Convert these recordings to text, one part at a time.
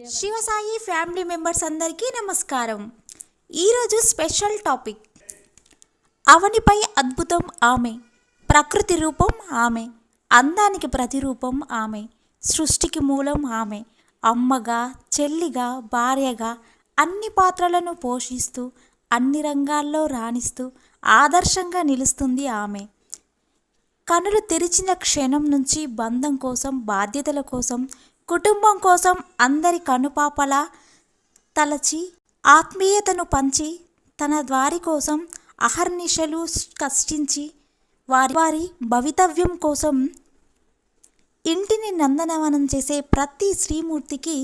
Shivasai family members అందరికీ నమస్కారం. ఈరోజు స్పెషల్ టాపిక్. అవనిపై అద్భుతం ఆమె ప్రకృతి రూపం ఆమె అందానికి ప్రతిరూపం ఆమె సృష్టికి మూలం ఆమె అమ్మగా చెల్లిగా భార్యగా అన్ని పాత్రలను పోషిస్తూ అన్ని రంగాల్లో రాణిస్తూ ఆదర్శంగా నిలుస్తుంది ఆమె. కనులు తెరిచిన క్షణం నుంచి బంధం కోసం బాధ్యతల కోసం కుటుంబం కోసం అందరి కనుపాపలా తలచి ఆత్మీయతను పంచి తన వారి కోసం అహర్నిశలు కష్టించి వారి వారి భవితవ్యం కోసం ఇంటిని నందనవనం చేసే ప్రతి శ్రీమూర్తికి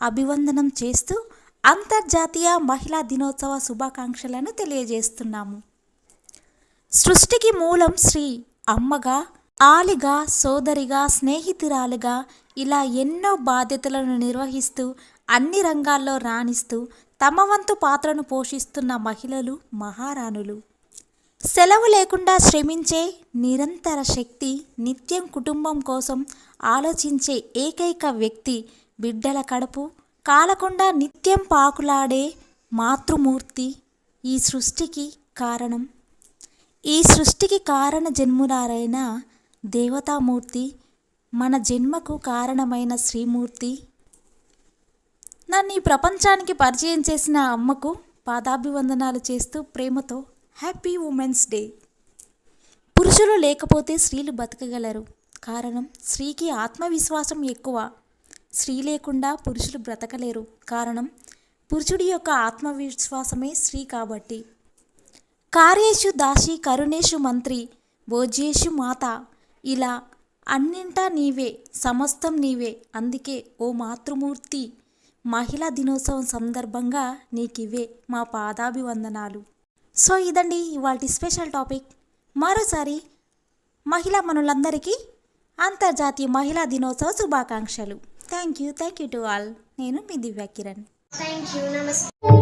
అభివందనం చేస్తూ అంతర్జాతీయ మహిళా దినోత్సవ శుభాకాంక్షలను తెలియజేస్తున్నాము. సృష్టికి మూలం శ్రీ అమ్మగా ఆలిగా సోదరిగా స్నేహితురాలుగా ఇలా ఎన్నో బాధ్యతలను నిర్వహిస్తూ అన్ని రంగాల్లో రాణిస్తూ తమ వంతు పాత్రను పోషిస్తున్న మహిళలు మహారాణులు. సెలవు లేకుండా శ్రమించే నిరంతర శక్తి నిత్యం కుటుంబం కోసం ఆలోచించే ఏకైక వ్యక్తి బిడ్డల కడుపు కాలకుండా నిత్యం పాకులాడే మాతృమూర్తి ఈ సృష్టికి కారణం. ఈ సృష్టికి కారణ జన్మురారైన దేవతామూర్తి మన జన్మకు కారణమైన శ్రీమూర్తి. నన్ను ఈ ప్రపంచానికి పరిచయం చేసిన అమ్మకు పాదాభివందనాలు చేస్తూ ప్రేమతో హ్యాపీ ఉమెన్స్ డే. పురుషులు లేకపోతే స్త్రీలు బతకగలరు. కారణం స్త్రీకి ఆత్మవిశ్వాసం ఎక్కువ. స్త్రీ లేకుండా పురుషులు బ్రతకలేరు. కారణం పురుషుడి యొక్క ఆత్మవిశ్వాసమే స్త్రీ కాబట్టి. కార్యేషు దాసి కరుణేషు మంత్రి భోజ్యేషు మాత. ఇలా అన్నింటా నీవే సమస్తం నీవే. అందుకే ఓ మాతృమూర్తి మహిళా దినోత్సవం సందర్భంగా నీకివే మా పాదాభివందనాలు. సో ఇదండి ఇవాళ స్పెషల్ టాపిక్. మరోసారి మహిళా మనులందరికీ అంతర్జాతీయ మహిళా దినోత్సవ శుభాకాంక్షలు. Thank you thank you to all. నేను మీ దివ్య కిరణ్. థ్యాంక్ యూ నమస్తే.